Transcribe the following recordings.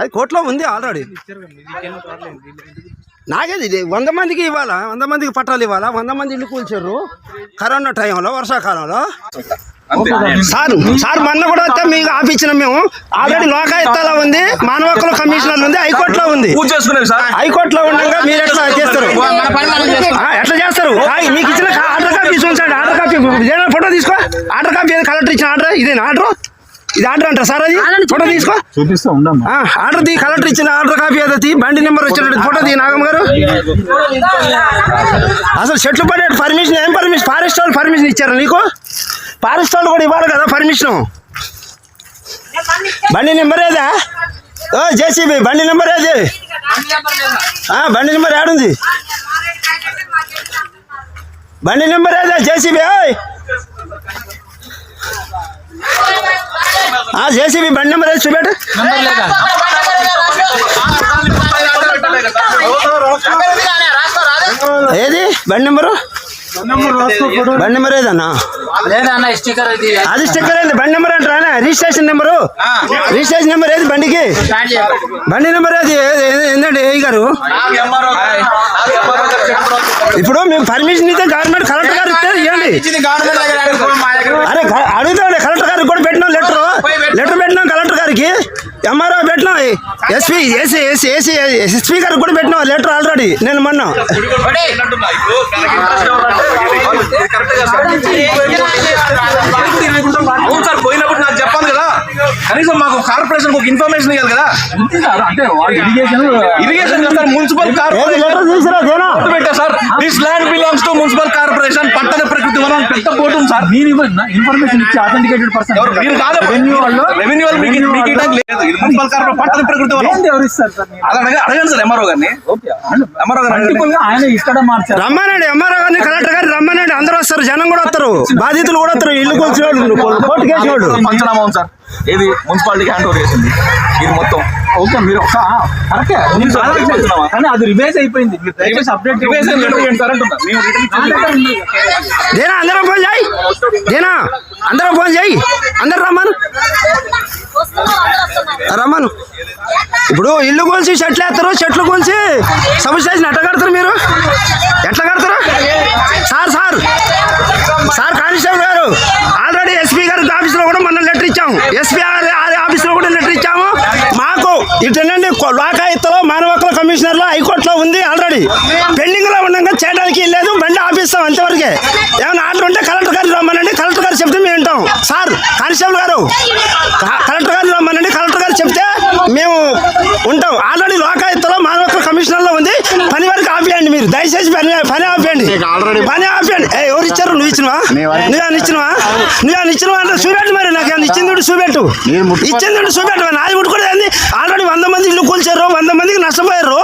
అది కోర్టులో ఉంది ఆల్రెడీ నాకేది ఇది? వంద మందికి ఇవ్వాలా? వంద మందికి పట్టాలు ఇవ్వాలా? వంద మంది ఇల్లు కూల్చారు కరోనా టైంలో వర్షాకాలంలో? సార్ సార్ మొన్న కూడా వస్తే మీకు ఆపించిన మేము. ఆల్రెడీ లోకాయుక్తలో ఉంది మానవ హక్కుల కమిషనర్ ఉంది హైకోర్టులో ఉంది. పూజ చేసుకునేవి సార్. హైకోర్టులో ఉండగా మీరు ఎట్లా చేస్తారు? ఎట్లా చేస్తారు? మీకు ఇచ్చిన ఆర్డర్ కాపీ చూపించండి ఆర్డర్ కాపీ ఫోటో తీసుకో. ఆర్డర్ కాపీ కలెక్టర్ ఇచ్చిన ఆర్డర్ ఇదేనా ఆర్డర్? ఇది ఆర్డర్ అంటారా సార్ అది? ఫోటో తీసుకో. చూపిస్తా ఉండమ్మా ఆర్డర్ తీ కలెక్టర్ ఇచ్చిన ఆర్డర్ కాపీ ఏదో తీ. బండి నెంబర్ వచ్చినట్టు ఫోటో తీ నాగమ్మ గారు. అసలు చెట్లు పడే పర్మిషన్ ఏం పర్మిషన్? ఫారెస్ట్ వాళ్ళు పర్మిషన్ ఇచ్చారు నీకు? ఫారెస్ట్ వాళ్ళు కూడా ఇవ్వాలి కదా పర్మిషన్. బండి నెంబర్ ఏదా? ఓ జేసీబీ బండి నెంబర్ ఏది? ఆ, బండి నెంబర్ ఏడుంది బండి నెంబర్ ఏదా జేసీబీ జేసీబీ బండి నెంబర్ ఏది చూపెట్టు. ఏది? బండి నెంబరు? బండి నెంబర్ ఏదన్నా? లేదా అన్న స్టిక్కర్ ఇది. అది స్టిక్కర్ ఏంది? బండి నెంబర్ అంటారా రిజిస్ట్రేషన్ నెంబరు? రిజిస్ట్రేషన్ నెంబర్ ఏది బండికి? బండి నెంబర్ ఏది? ఏది- ఏది- ఏందండి ఏ గారు? ఇప్పుడు మేము పర్మిషన్ ఇస్తే గవర్నమెంట్ కలెక్టర్ గారు ఇస్తే ఇవ్వండి అరే అడుగుతాండి. SP AC AC AC SP గారికి కూడా పెట్టినాం లెటర్ ఆల్రెడీ. నేను మొన్న. పోయినప్పుడు నాకు చెప్పాలి కదా. కనీసం మాకు కార్పొరేషన్ ఒక ఇన్ఫర్మేషన్ ఇవ్వాలి కదా. Irrigation irrigation sir municipal corporation letter తీసుకురా దేనా? పెట్టా sir this land belongs to municipal corporation పట్టణ ప్రకృతి వనం పెద్ద బోర్డు ఉంది సార్. మీరు ఇన్ఫర్మేషన్ ఇచ్చి అథెంటికేటెడ్ పర్సన్ మీరు కాదు. రెవెన్యూ వాళ్ళు రెవెన్యూ వాళ్ళు మీకు మీకు ఇవ్వడానికి లేదు. ఇది మున్సిపల్ కార్పొరేషన్ పట్టణ ప్రకృతి ఏంది ఎవరు ఇస్తారు సార్ అడగండి సార్ ఎంఆర్ఓ గారిని. రమ్మనండి ఎంఆర్ఓ గారిని కలెక్టర్ గారు రమ్మనండి. అందరూ వస్తారు జనం కూడా వస్తారు. బాధితులు కూడా వస్తారు ఇల్లు వాళ్ళు కోర్టు కేసు పంచనామా సార్. ఏది? మున్సిపాలిటీకి హ్యాండ్ ఓవర్ చేసింది. ఇది మొత్తం. ఓకే మీరు కరెక్టే? కానీ అది రివైజ్ అయిపోయింది. మీరు దయచేసి అప్డేట్ రివైజ్. దేనా అందరం ఫోన్ చేయి. దేనా అందరం ఫోన్ చేయి. అందరు రమ్మను. రమ్మను. ఇప్పుడు ఇల్లు కొలిసి చెట్లు వేస్తారు చెట్లు కొలిసి సమస్య స్టేషన్ ఎట్లా కడతారు మీరు? ఎట్లా కడతారు? Sir sir. సార్ కానిస్టేబుల్ గారు ఆల్రెడీ ఎస్పీ గారి ఆఫీస్లో కూడా మనం లెటర్ ఇచ్చాము. ఎస్పీ ఆఫీస్లో కూడా లెటర్ ఇచ్చాము. మాకు ఇటండి లోకాయుక్తలో మానవ హక్కుల కమిషనర్లో హైకోర్టులో ఉంది ఆల్రెడీ. పెండింగ్లో ఉండగా చేయడానికి లేదు బండి ఆపిస్తాం అంతవరకే. ఏమైనా ఆర్డర్ ఉంటే కలెక్టర్ గారు రమ్మనండి కలెక్టర్ గారు చెప్తే మేము వింటాం. సార్ కానిస్టేబుల్ గారు కలెక్టర్ గారు రమ్మనండి కలెక్టర్ గారు చెప్తే మేము ఉంటాం ఆల్రెడీ లోకాయుక్తలో మానవ హక్కుల కమిషనర్లో ఉంది పని వరకు ఆపేయండి మీరు దయచేసి పని పని ఆపేయండి. పని ఆపేయండి. ఏ ఎవరు ఇచ్చారు? నువ్వు ఇచ్చినవా? నువ్వేమైనా ఇచ్చినవా? నువ్వేమైనా ఇచ్చినవా అంటే చూపెట్టు మరి నాకు ఇచ్చింది చూపెట్టు ఇచ్చింది చూపెట్టు నాది ముట్టుకోలేదు ఆల్రెడీ వంద మంది ఇల్లు కూల్చారు వంద మందికి నష్టపోయారు.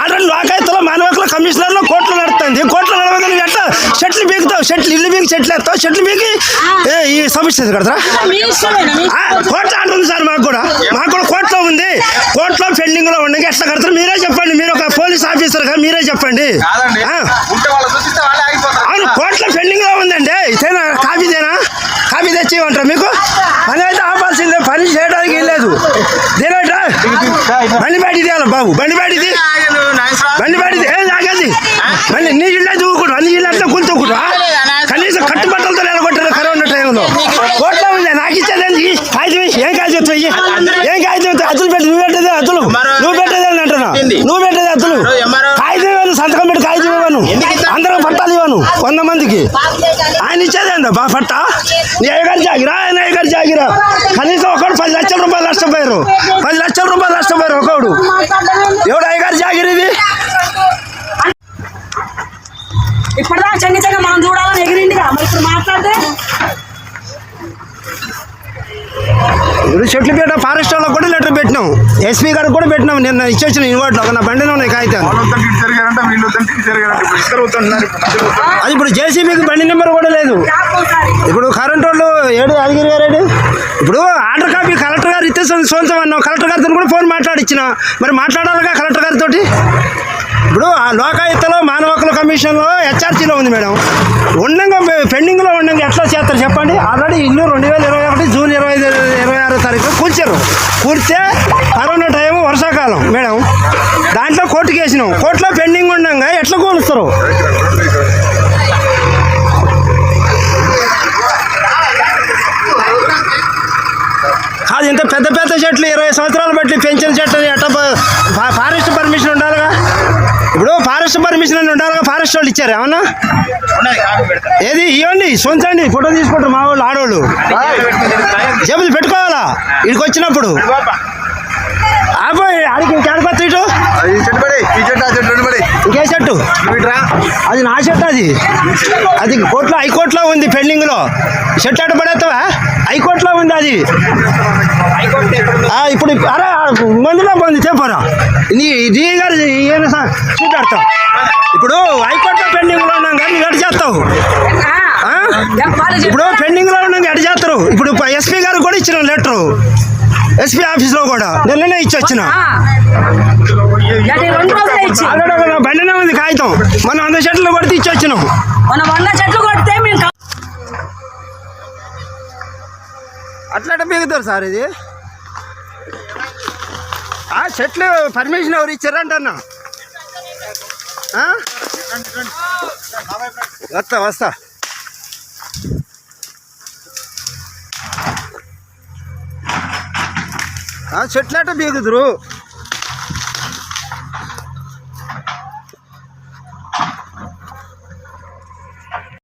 ఆల్రెడీ లోకాయుక్తలో మానవ హక్కుల కమిషనర్లో కోర్టులో నడుస్తుంది కోర్టులో నడవదని ఎట్లా చెట్లు బీగుతావు చెట్లు ఇల్లు బీగి చెట్లు ఎత్తావు? చెట్లు బీగి ఏ, ఈ సమస్య కడతారా ఆర్డర్ ఉంది సార్ మాకు కూడా. మాకు కూడా కోర్టులో ఉంది కోర్టులో పెండింగ్లో ఉండగా ఎట్లా కడతారు మీరే చెప్పండి. మీరు ఒక పోలీస్ ఆఫీసర్గా మీరే చెప్పండి. అవును కోర్టులో పెండింగ్లో ఉందండి. ఇదేనా? కాపీదేనా కాపీ తెచ్చి ఇవ్వమంటారా మీకు? పని అయితే ఆపాల్సిందే. పని చేయడానికి లేదు. దేనేటా బండి తీయాలి బాబు. బండి బయటిది బండి బయటిది ఏం లాగేది బండి నీ ఇల్లే దూకుంటు అన్ని ఇల్లు అట్లా కూర్చోకుంటు కనీసం కట్టుబట్టలతో నిలబట్టారు కరోనా టైంలో. కోట్లో ఉంది? నాకు ఇచ్చేది. ఏం కాగితం ఇయ్యి? ఏం కాగితం ఇవ్వు? అతులు పెట్టి నువ్వు పెట్టేదే అతులు నువ్వు పెట్టేదే అని అంటున్నా నువ్వు పెట్టేదే అతులు కాగితం ఇవ్వను సంతకం పెట్టి కాగితం ఇవ్వను అందరూ పట్టాలు ఇవ్వను మందికి ఆయన ఇచ్చేదేందా బా పట్ట? నీ అయ్యగారు జాగిరా ఆయన అయ్యగారు జాగిరా. కనీసం ఒకడు పది లక్షల రూపాయలు నష్టపోయారు. పది లక్షల రూపాయలు నష్టపోయారు ఒకడు. ఎవడు అయ్యగారు జాగిరి ఇది? ఇప్పటిదాకా చెంగితంగా మనం చూడాలని ఎగిరిందిగా. మరి ఇప్పుడు మాట్లాడితే? ఇప్పుడు చెట్లు పెట్ట ఫారెస్ట్ వాళ్ళకి కూడా లెటర్ పెట్టినాం. ఎస్పీ గారికి కూడా పెట్టినాం. నిన్న ఇచ్చొచ్చిన ఇన్వర్ట్లో నా బండిలో ఉన్నాయి కాగితాలు. అది ఇప్పుడు జేసీబీకి బండి నెంబర్ కూడా లేదు. ఇప్పుడు కరెంట్ వాళ్ళు ఏడు యాదగిరి గారేడు? ఇప్పుడు ఆర్డర్ కాపీ కలెక్టర్ గారు ఇస్తే సొంత- సొంతం అన్నాం కలెక్టర్ గారితో కూడా ఫోన్ మాట్లాడిచ్చిన. మరి మాట్లాడాలిగా కలెక్టర్ గారితో ఇప్పుడు ఆ లోకాయుక్తలో మానవ హక్కుల కమిషన్లో హెచ్ఆర్సీలో ఉంది మేడం. ఉండగా పెండింగ్లో ఉండగా ఎట్లా చేస్తారు చెప్పండి? ఆల్రెడీ ఇల్లు రెండు వేల ఇరవై ఒకటి జూన్ ఇరవై ఇరవై ఆరో తారీఖు కూర్చారు కూర్చే కరోనా టైం వర్షాకాలం మేడం. దాంట్లో కోర్టుకి వేసినాం కోర్టులో పెండింగ్ కాదు ఇంత పెద్ద పెద్ద చెట్లు ఇరవై సంవత్సరాలు బట్టి పెంచిన చెట్లు ఫా- ఫారెస్ట్ పర్మిషన్ ఉండాలిగా? ఇప్పుడు ఫారెస్ట్ పర్మిషన్ అని ఉండాలిగా ఫారెస్ట్ వాళ్ళు ఇచ్చారు ఏమన్నా? ఏది? ఇవ్వండి సొంతండి ఫోటో తీసుకుంటారు మా వాళ్ళు ఆడవాళ్ళు జేబులు పెట్టుకోవాలా? ఇక్కడికి వచ్చినప్పుడు. ఇటు ఈ చెట్టు పడి ఈ చెట్టు ఆ చెట్టు రెండు పడి. ఇంకే చెట్టు? అది నా చెట్టు అది. అది కోర్టులో హైకోర్టులో ఉంది పెండింగ్లో. చెట్టు అడ్డు పడేస్తావా? హైకోర్టులో ఉంది అది. ఆ, ఇప్పుడు అరే మందులో మంది చెప్పరా నీ నీ గారు ఏం సార్ చూపెడతావు? ఇప్పుడు హైకోర్టులో పెండింగ్లో ఉన్నాం కానీ నువ్వు ఎటు చేస్తావు? ఇప్పుడు పెండింగ్లో ఉన్నాం ఎటు చేస్తారు? ఇప్పుడు ఎస్పీ గారు కూడా ఇచ్చిన లెటరు. ఎస్పీ ఆఫీస్లో కూడా నిన్ననే ఇచ్చి. వచ్చిన బండినే ఉంది కాగితం. మనం వంద చెట్లు కొడితే ఇచ్చి వచ్చినాం మన వంద చెట్లు కొడితే మేము కా- అట్లా పీకుతారు సార్ ఇది. ఆ చెట్లు పర్మిషన్ ఎవరు ఇచ్చారంటన్నా? వస్తా వస్తా. చెట్లు అట్ట బీగుదురు.